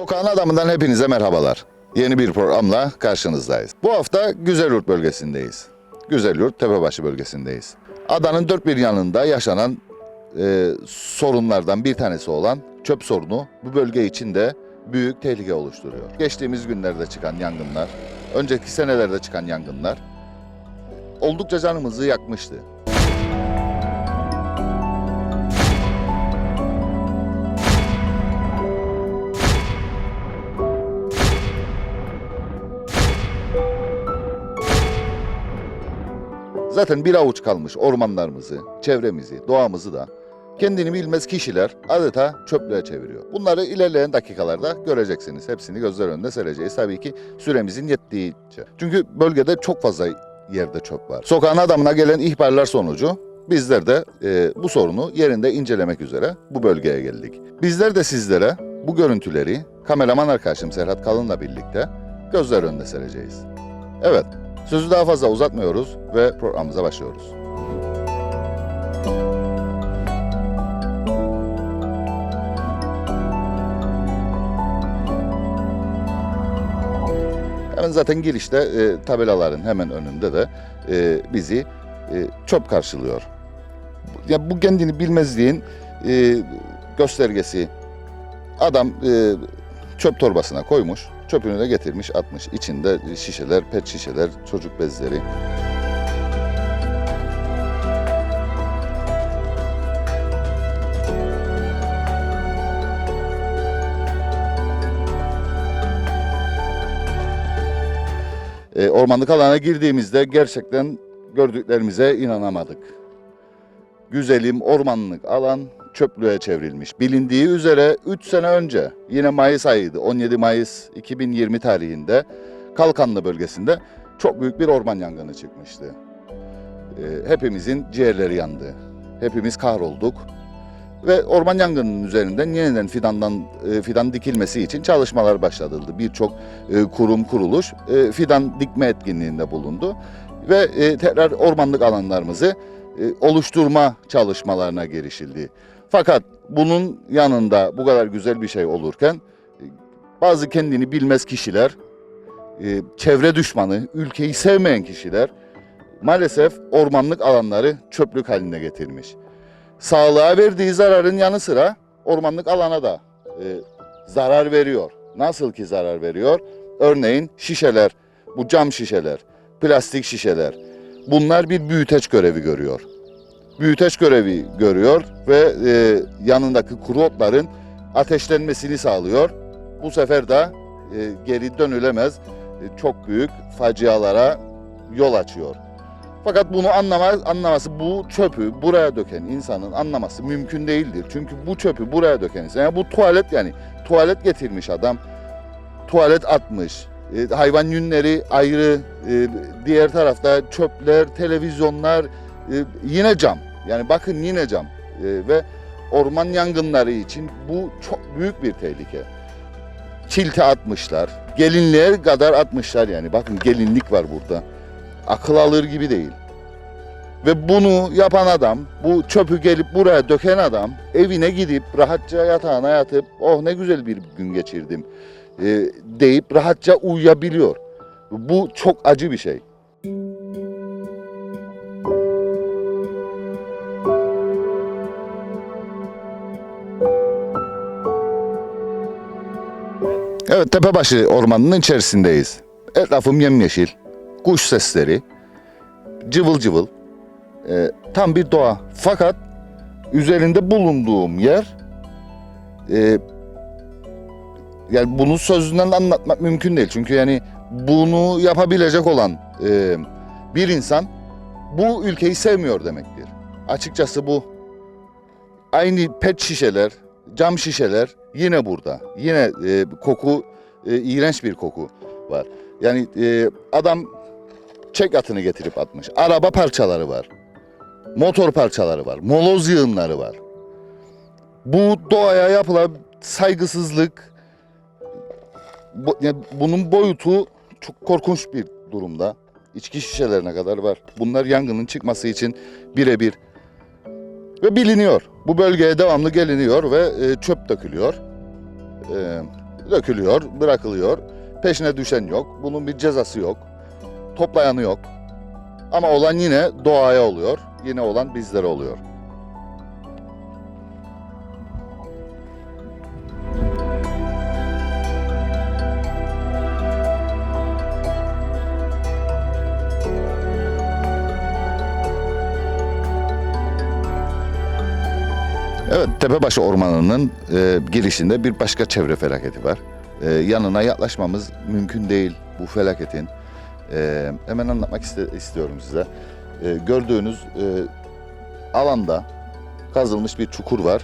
Sokağın adamından hepinize merhabalar. Yeni bir programla karşınızdayız. Bu hafta Güzelyurt bölgesindeyiz. Güzelyurt Tepebaşı bölgesindeyiz. Adanın dört bir yanında yaşanan e, sorunlardan bir tanesi olan çöp sorunu bu bölge için de büyük tehlike oluşturuyor. Geçtiğimiz günlerde çıkan yangınlar, önceki senelerde çıkan yangınlar oldukça canımızı yakmıştı. Zaten bir avuç kalmış ormanlarımızı, çevremizi, doğamızı da kendini bilmez kişiler adeta çöplüğe çeviriyor. Bunları ilerleyen dakikalarda göreceksiniz. Hepsini gözler önünde sereceğiz. Tabii ki süremizin yettiğince. Çünkü bölgede çok fazla yerde çöp var. Sokağın adamına gelen ihbarlar sonucu bizler de e, bu sorunu yerinde incelemek üzere bu bölgeye geldik. Bizler de sizlere bu görüntüleri kameraman arkadaşım Serhat Kalın'la birlikte gözler önünde sereceğiz. Evet, Sözü daha fazla uzatmıyoruz ve programımıza başlıyoruz. Hemen zaten girişte e, tabelaların hemen önünde de e, bizi e, çöp karşılıyor. Ya bu kendini bilmezliğin e, göstergesi. Adam e, çöp torbasına koymuş, çöpünü de getirmiş atmış. İçinde şişeler, pet şişeler, çocuk bezleri. E, ormanlık alana girdiğimizde gerçekten gördüklerimize inanamadık. Güzelim ormanlık alan çöplüğe çevrilmiş. Bilindiği üzere 3 sene önce yine Mayıs ayıydı 17 Mayıs 2020 tarihinde Kalkanlı bölgesinde çok büyük bir orman yangını çıkmıştı. Ee, hepimizin ciğerleri yandı. Hepimiz kahrolduk. Ve orman yangınının üzerinden yeniden fidandan e, fidan dikilmesi için çalışmalar başlatıldı. Birçok e, kurum kuruluş e, fidan dikme etkinliğinde bulundu ve e, tekrar ormanlık alanlarımızı oluşturma çalışmalarına girişildi. Fakat bunun yanında bu kadar güzel bir şey olurken e, bazı kendini bilmez kişiler, e, çevre düşmanı, ülkeyi sevmeyen kişiler maalesef ormanlık alanları çöplük haline getirmiş. Sağlığa verdiği zararın yanı sıra ormanlık alana da e, zarar veriyor. Nasıl ki zarar veriyor? Örneğin şişeler, bu cam şişeler, plastik şişeler. Bunlar bir büyüteç görevi görüyor büyüteç görevi görüyor ve e, yanındaki kuru otların ateşlenmesini sağlıyor. Bu sefer de e, geri dönülemez e, çok büyük facialara yol açıyor. Fakat bunu anlamaz, anlaması bu çöpü buraya döken insanın anlaması mümkün değildir. Çünkü bu çöpü buraya döken insan, yani bu tuvalet yani tuvalet getirmiş adam, tuvalet atmış, e, hayvan yünleri ayrı, e, diğer tarafta çöpler, televizyonlar, e, yine cam. Yani bakın yine cam E, ve orman yangınları için bu çok büyük bir tehlike. Çilte atmışlar, gelinliğe kadar atmışlar yani. Bakın gelinlik var burada. Akıl alır gibi değil. Ve bunu yapan adam, bu çöpü gelip buraya döken adam evine gidip rahatça yatağına yatıp oh ne güzel bir gün geçirdim e, deyip rahatça uyuyabiliyor. Bu çok acı bir şey. Evet Tepebaşı ormanının içerisindeyiz. Etrafım yemyeşil, kuş sesleri, cıvıl cıvıl. Ee, tam bir doğa. Fakat üzerinde bulunduğum yer e, yani bunu sözünden anlatmak mümkün değil. Çünkü yani bunu yapabilecek olan e, bir insan bu ülkeyi sevmiyor demektir. Açıkçası bu aynı pet şişeler, cam şişeler yine burada. Yine e, koku, e, iğrenç bir koku var. Yani e, adam çek atını getirip atmış. Araba parçaları var. Motor parçaları var. Moloz yığınları var. Bu doğaya yapılan saygısızlık, bu, yani bunun boyutu çok korkunç bir durumda. İçki şişelerine kadar var. Bunlar yangının çıkması için birebir ve biliniyor. Bu bölgeye devamlı geliniyor ve e, çöp dökülüyor. E, dökülüyor, bırakılıyor. Peşine düşen yok. Bunun bir cezası yok. Toplayanı yok. Ama olan yine doğaya oluyor. Yine olan bizlere oluyor. Evet, Tepebaşı Ormanı'nın e, girişinde bir başka çevre felaketi var. E, yanına yaklaşmamız mümkün değil bu felaketin. E, hemen anlatmak iste- istiyorum size. E, gördüğünüz e, alanda kazılmış bir çukur var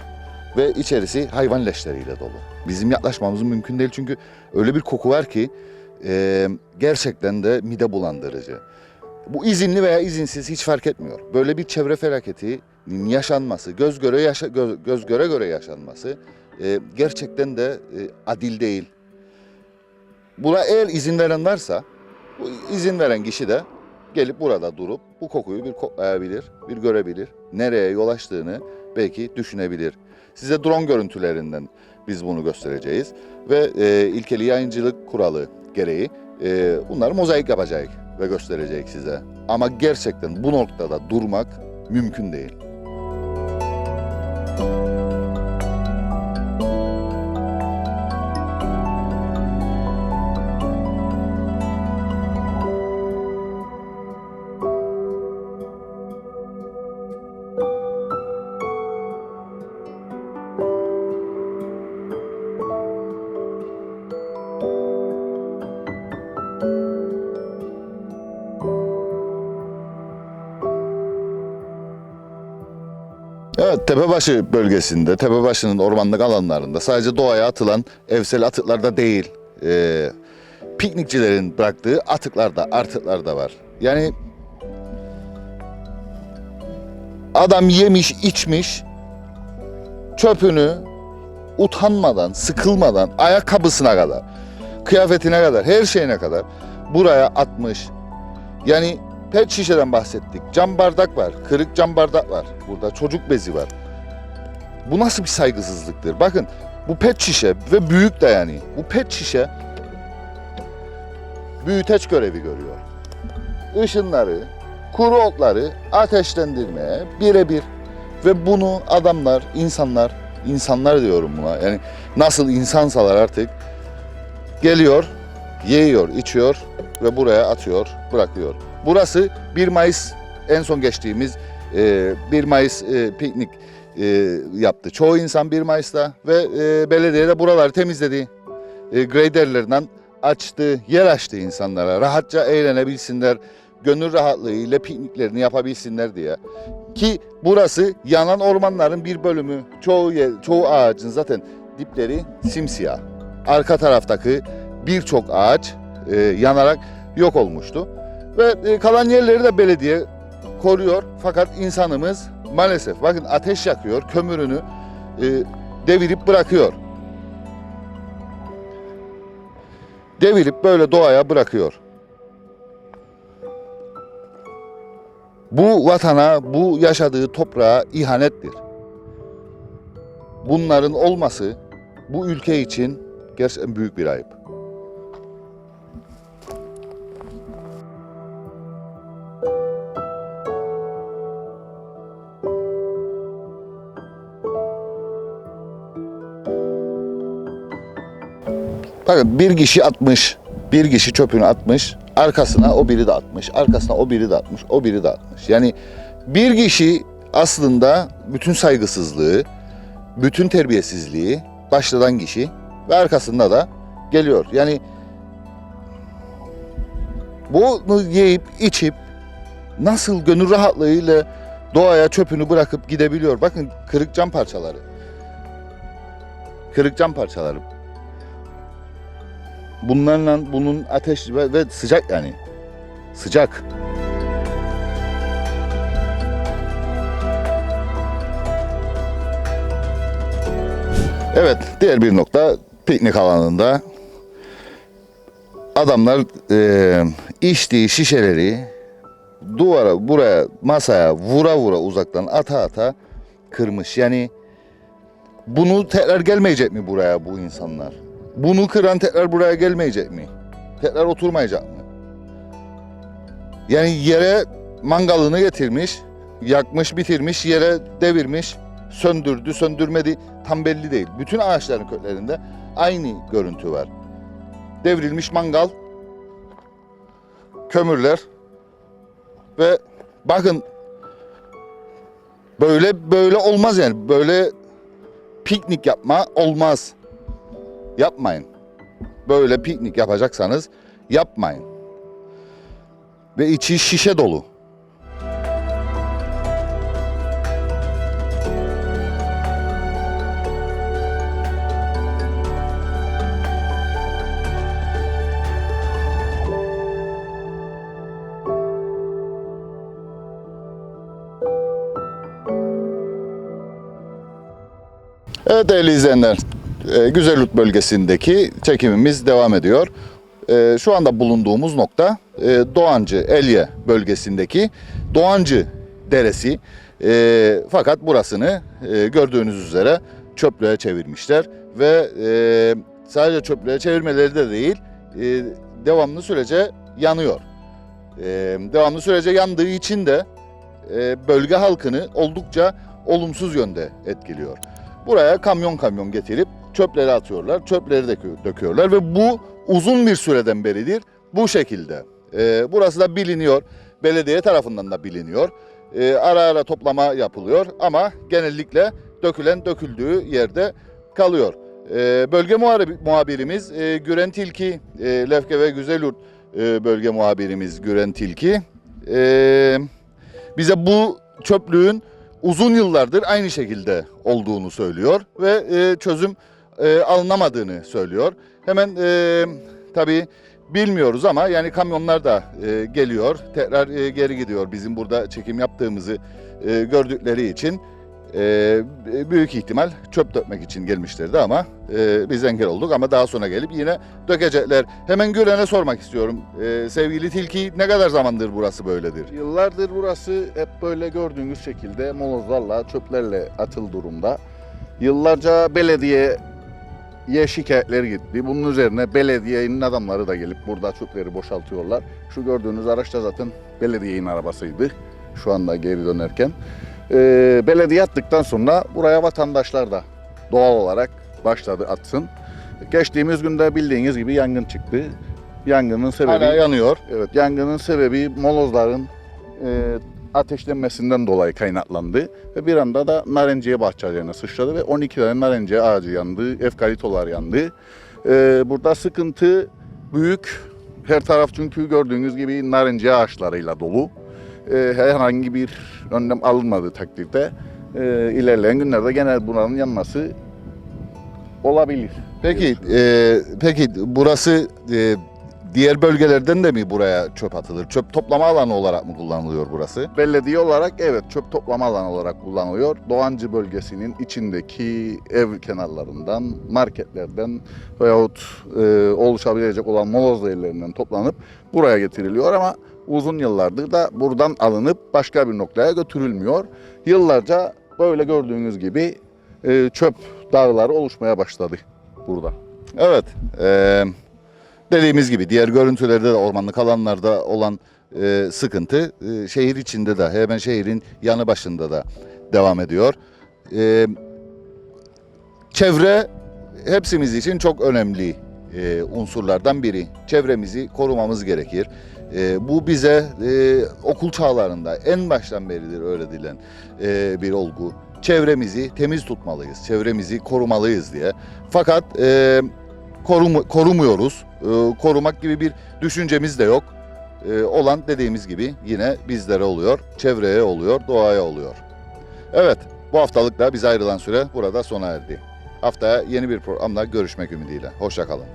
ve içerisi hayvan leşleriyle dolu. Bizim yaklaşmamız mümkün değil çünkü öyle bir koku var ki e, gerçekten de mide bulandırıcı. Bu izinli veya izinsiz hiç fark etmiyor. Böyle bir çevre felaketi yaşanması, göz göre yaşa, göz, göz göre göre yaşanması e, gerçekten de e, adil değil. Buna eğer izin veren varsa, bu izin veren kişi de gelip burada durup bu kokuyu bir koklayabilir, bir görebilir. Nereye yol açtığını belki düşünebilir. Size drone görüntülerinden biz bunu göstereceğiz ve e, ilkeli yayıncılık kuralı gereği e, bunları mozaik yapacak ve gösterecek size. Ama gerçekten bu noktada durmak mümkün değil. Tepebaşı bölgesinde, Tepebaşı'nın ormanlık alanlarında sadece doğaya atılan evsel atıklarda değil, e, piknikçilerin bıraktığı atıklarda, artıklar da var. Yani adam yemiş, içmiş, çöpünü utanmadan, sıkılmadan, ayakkabısına kadar, kıyafetine kadar, her şeyine kadar buraya atmış. Yani pet şişeden bahsettik. Cam bardak var. Kırık cam bardak var. Burada çocuk bezi var. Bu nasıl bir saygısızlıktır? Bakın bu pet şişe ve büyük de yani. Bu pet şişe büyüteç görevi görüyor. Işınları, kuru otları ateşlendirmeye birebir ve bunu adamlar, insanlar, insanlar diyorum buna. Yani nasıl insansalar artık geliyor, yiyor, içiyor ve buraya atıyor, bırakıyor. Burası 1 Mayıs en son geçtiğimiz e, 1 Mayıs e, piknik e, yaptı. Çoğu insan 1 Mayıs'ta ve e, belediye de buraları temizledi. E, graderlerinden açtı, yer açtı insanlara. Rahatça eğlenebilsinler, gönül rahatlığıyla pikniklerini yapabilsinler diye. Ki burası yanan ormanların bir bölümü. Çoğu yer, çoğu ağacın zaten dipleri simsiyah. Arka taraftaki birçok ağaç e, yanarak yok olmuştu. Ve e, kalan yerleri de belediye koruyor. Fakat insanımız maalesef bakın ateş yakıyor, kömürünü e, devirip bırakıyor. Devirip böyle doğaya bırakıyor. Bu vatana, bu yaşadığı toprağa ihanettir. Bunların olması bu ülke için gerçekten büyük bir ayıp. Bir kişi atmış, bir kişi çöpünü atmış, arkasına o biri de atmış, arkasına o biri de atmış, o biri de atmış. Yani bir kişi aslında bütün saygısızlığı, bütün terbiyesizliği başladan kişi ve arkasında da geliyor. Yani bunu yiyip içip nasıl gönül rahatlığıyla doğaya çöpünü bırakıp gidebiliyor. Bakın kırık cam parçaları. Kırık cam parçaları. Bunlarla bunun ateş ve, ve sıcak yani. Sıcak. Evet, diğer bir nokta piknik alanında adamlar e, içtiği şişeleri duvara, buraya, masaya vura vura uzaktan ata ata kırmış. Yani bunu tekrar gelmeyecek mi buraya bu insanlar? Bunu kıran tekrar buraya gelmeyecek mi? Tekrar oturmayacak mı? Yani yere mangalını getirmiş, yakmış, bitirmiş, yere devirmiş, söndürdü, söndürmedi tam belli değil. Bütün ağaçların köklerinde aynı görüntü var. Devrilmiş mangal, kömürler ve bakın böyle böyle olmaz yani. Böyle piknik yapma olmaz. Yapmayın. Böyle piknik yapacaksanız yapmayın. Ve içi şişe dolu. Evet değerli izleyenler, e, bölgesindeki çekimimiz devam ediyor. E, Şu anda bulunduğumuz nokta e, Doğancı, Elye bölgesindeki Doğancı Deresi. E, Fakat burasını e, gördüğünüz üzere çöplüğe çevirmişler ve e, sadece çöplüğe çevirmeleri de değil, devamlı sürece yanıyor. Devamlı sürece yandığı için de bölge halkını oldukça olumsuz yönde etkiliyor. Buraya kamyon kamyon getirip çöpleri atıyorlar, çöpleri dökü- döküyorlar ve bu uzun bir süreden beridir bu şekilde. Ee, burası da biliniyor, belediye tarafından da biliniyor. Ee, ara ara toplama yapılıyor ama genellikle dökülen döküldüğü yerde kalıyor. Ee, bölge muhabirimiz e, Güren Tilki, e, Lefke ve Güzelyurt e, bölge muhabirimiz Güren Tilki. e, bize bu çöplüğün uzun yıllardır aynı şekilde olduğunu söylüyor ve e, çözüm e, alınamadığını söylüyor. Hemen e, tabii bilmiyoruz ama yani kamyonlar da e, geliyor, tekrar e, geri gidiyor bizim burada çekim yaptığımızı e, gördükleri için. E, büyük ihtimal çöp dökmek için gelmişlerdi ama e, biz engel olduk ama daha sonra gelip yine dökecekler. Hemen Gülen'e sormak istiyorum. E, sevgili Tilki ne kadar zamandır burası böyledir? Yıllardır burası hep böyle gördüğünüz şekilde molozlarla, çöplerle atıl durumda. Yıllarca belediyeye şikayetler gitti. Bunun üzerine belediyenin adamları da gelip burada çöpleri boşaltıyorlar. Şu gördüğünüz araç da zaten belediyenin arabasıydı şu anda geri dönerken. Ee, belediye attıktan sonra buraya vatandaşlar da doğal olarak başladı atsın. Geçtiğimiz günde bildiğiniz gibi yangın çıktı. Yangının sebebi Hala yanıyor. Evet, yangının sebebi molozların e, ateşlenmesinden dolayı kaynaklandı ve bir anda da narenciye bahçelerine sıçradı ve 12 tane narenciye ağacı yandı, efkalitolar yandı. E, burada sıkıntı büyük. Her taraf çünkü gördüğünüz gibi narenciye ağaçlarıyla dolu. E, herhangi bir önlem alınmadığı takdirde e, ilerleyen günlerde genel buranın yanması olabilir. Peki, e, peki burası e, diğer bölgelerden de mi buraya çöp atılır? Çöp toplama alanı olarak mı kullanılıyor burası? Belediye olarak evet çöp toplama alanı olarak kullanılıyor. Doğancı bölgesinin içindeki ev kenarlarından, marketlerden veyahut e, oluşabilecek olan moloz yerlerinden toplanıp buraya getiriliyor ama uzun yıllardır da buradan alınıp başka bir noktaya götürülmüyor. Yıllarca böyle gördüğünüz gibi e, çöp dağları oluşmaya başladı burada. Evet. e, dediğimiz gibi diğer görüntülerde de ormanlık alanlarda olan e, sıkıntı e, şehir içinde de hemen şehrin yanı başında da devam ediyor. E, çevre hepsimiz için çok önemli e, unsurlardan biri. Çevremizi korumamız gerekir. E, bu bize e, okul çağlarında en baştan beridir öğretilen e, bir olgu. Çevremizi temiz tutmalıyız, çevremizi korumalıyız diye. Fakat e, korumu- korumuyoruz. E, korumak gibi bir düşüncemiz de yok. E, olan dediğimiz gibi yine bizlere oluyor, çevreye oluyor, doğaya oluyor. Evet, bu haftalık da bize ayrılan süre burada sona erdi. Haftaya yeni bir programda görüşmek ümidiyle. Hoşçakalın.